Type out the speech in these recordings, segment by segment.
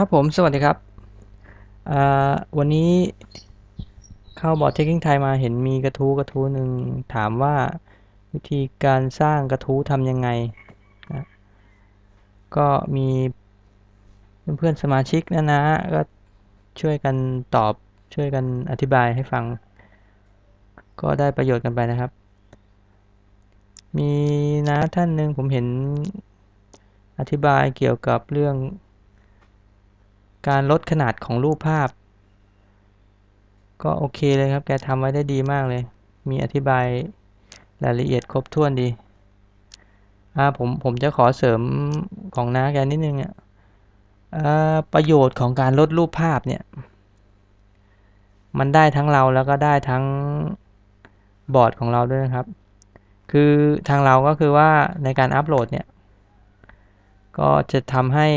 ครับผม สวัสดีครับ วันนี้เข้าบอร์ด Taking Time มาเห็นมีกระทู้กระทู้หนึ่งถามว่าวิธีการสร้างกระทู้ทำยังไงนะก็มีเพื่อนๆสมาชิกนะนะ ก็ช่วยกันตอบช่วยกันอธิบายให้ฟัง ก็ได้ประโยชน์กันไปนะครับ มีนะท่านหนึ่งผมเห็นอธิบายเกี่ยวกับเรื่อง การลดขนาดของรูปภาพ ก็โอเคเลยครับ แกทำไว้ได้ดีมากเลย มีอธิบายรายละเอียดครบถ้วนดีอ่าผมผมจะขอเสริมของน้าแกนิดนึงอะอ่าประโยชน์ของการลดรูปภาพเนี่ย มันได้ทั้งเราแล้วก็ได้ทั้งบอร์ดของเราด้วยนะครับ คือทางเราก็คือว่าในการอัปโหลดเนี่ย ก็จะทำให้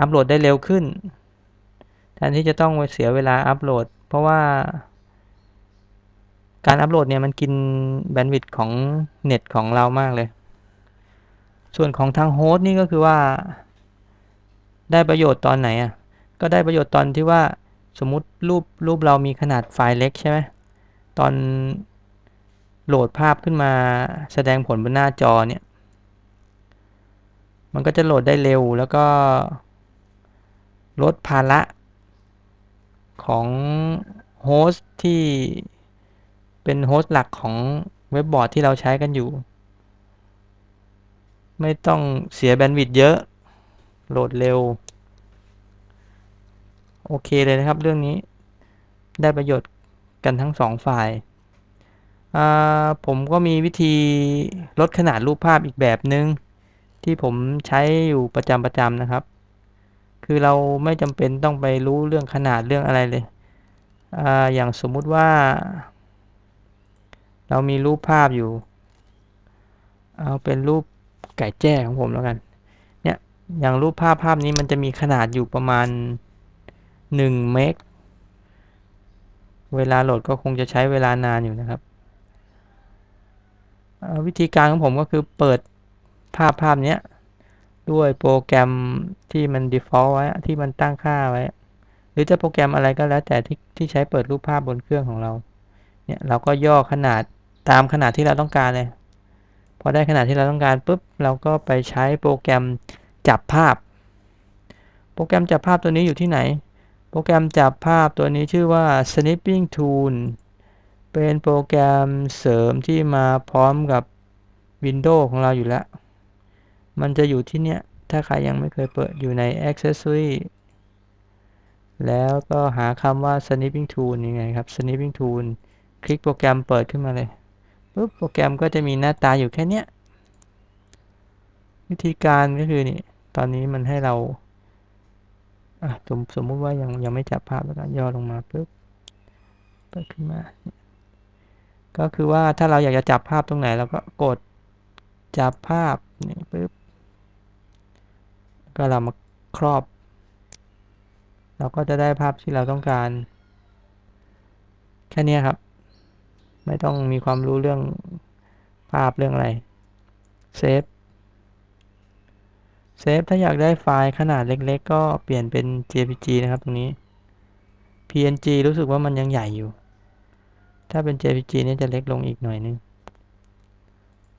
อัปโหลดได้เร็วขึ้นแทนที่จะต้องเสียเวลาอัปโหลด เพราะว่า การอัปโหลดเนี่ยมันกินแบนด์วิดต์ของเน็ตของเรามากเลย ส่วนของทางโฮสต์นี่ก็คือว่า ได้ประโยชน์ตอนไหนอะ ก็ได้ประโยชน์ตอนที่ว่าสมมุติรูปรูปเรามีขนาดไฟล์เล็กใช่ไหมตอนโหลดภาพขึ้นมาแสดงผลบนหน้าจอเนี่ย มันก็จะโหลดได้เร็วแล้วก็ ลดภาระของโฮสต์ที่เป็นโฮสต์หลักของเว็บบอร์ดที่เราใช้กันอยู่ ไม่ต้องเสียแบนด์วิดต์เยอะ โหลดเร็ว โอเคเลยนะครับเรื่องนี้ได้ประโยชน์กันทั้งสองฝ่ายผมก็มีวิธีลดขนาดรูปภาพอีกแบบหนึง่งที่ผมใช้อยู่ประจำประจำนะครับ คือเราไม่จำเป็นต้องไปรู้เรื่องขนาดเรื่องอะไรเลยออย่างสมมุติว่า เรามีรูปภาพอยู่ เอาเป็นรูปไก่แจ้ของผมแล้วกัน เนี่ย อย่างรูปภาพภาพนี้มันจะมีขนาดอยู่ประมาณ1เมก เวลาโหลดก็คงจะใช้เวลานานอยู่นะครับ วิธีการของผมก็คือเปิดภาพภาพนี้ ด้วยโปรแกรมที่มัน default ไว้ที่มันตั้งค่าไว้ หรือจะโปรแกรมอะไรก็แล้วแต่ที่ที่ใช้เปิดรูปภาพบนเครื่องของเรา เนี่ยเราก็ย่อขนาดตามขนาดที่เราต้องการเลย พอได้ขนาดที่เราต้องการปุ๊บเราก็ไปใช้โปรแกรมจับภาพ โปรแกรมจับภาพตัวนี้อยู่ที่ไหน โปรแกรมจับภาพตัวนี้ชื่อว่า snipping tool เป็นโปรแกรมเสริมที่มาพร้อมกับ Windows ของเราอยู่แล้ว มันจะอยู่ที่เนี้ย ถ้าใครยังไม่เคยเปิดอยู่ใน Accessory แล้วก็หาคำว่า snipping tool ยังไงครับ snipping tool คลิกโปรแกรมเปิดขึ้นมาเลยปุ๊บโปรแกรมก็จะมีหน้าตาอยู่แค่เนี้ย วิธีการก็คือนี่ ตอนนี้มันให้เราสมสมมุติว่ายังยังไม่จับภาพแล้วก็ย่อลงมาปุ๊บเปิดขึ้นมา ก็คือว่าถ้าเราอยากจะจับภาพตรงไหนเราก็กดจับภาพนี่ปุ๊บ ก็เรามาครอบ เราก็จะได้ภาพที่เราต้องการ แค่นี้ครับ ไม่ต้องมีความรู้เรื่องภาพเรื่องอะไรเซฟเซฟถ้าอยากได้ไฟล์ขนาดเล็กๆ ก็เปลี่ยนเป็น JPG นะครับตรงนี้ PNG รู้สึกว่ามันยังใหญ่อยู่ ถ้าเป็น JPG นี่จะเล็กลงอีกหน่อยนึง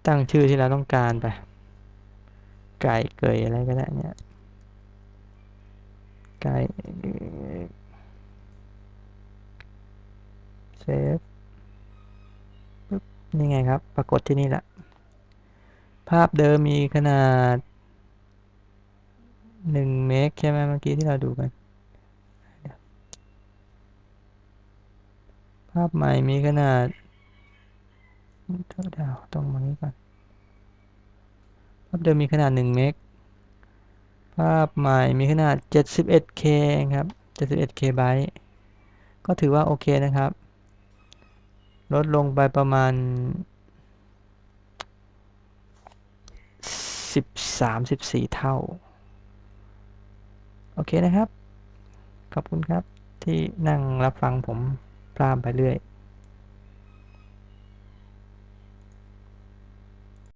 ตั้งชื่อที่เราต้องการไป ไก่เกยอะไรก็ได้เนี่ย ไก่เซฟนี่ไงครับ ปรากฏที่นี่แหละ ภาพเดิมมีขนาด1เมกใช่ไหมเมื่อกี้ที่เราดูกัน ภาพใหม่มีขนาดเท่าดาวตรงมานี้ก่อนภาพเดิมมีขนาด1เมก ภาพใหม่มีขนาด 71K ครับ 71K ไบต์ก็ถือว่าโอเคนะครับ ลดลงไปประมาณ 13-14 เท่า โอเคนะครับ ขอบคุณครับที่นั่งรับฟังผมพรามไปเรื่อย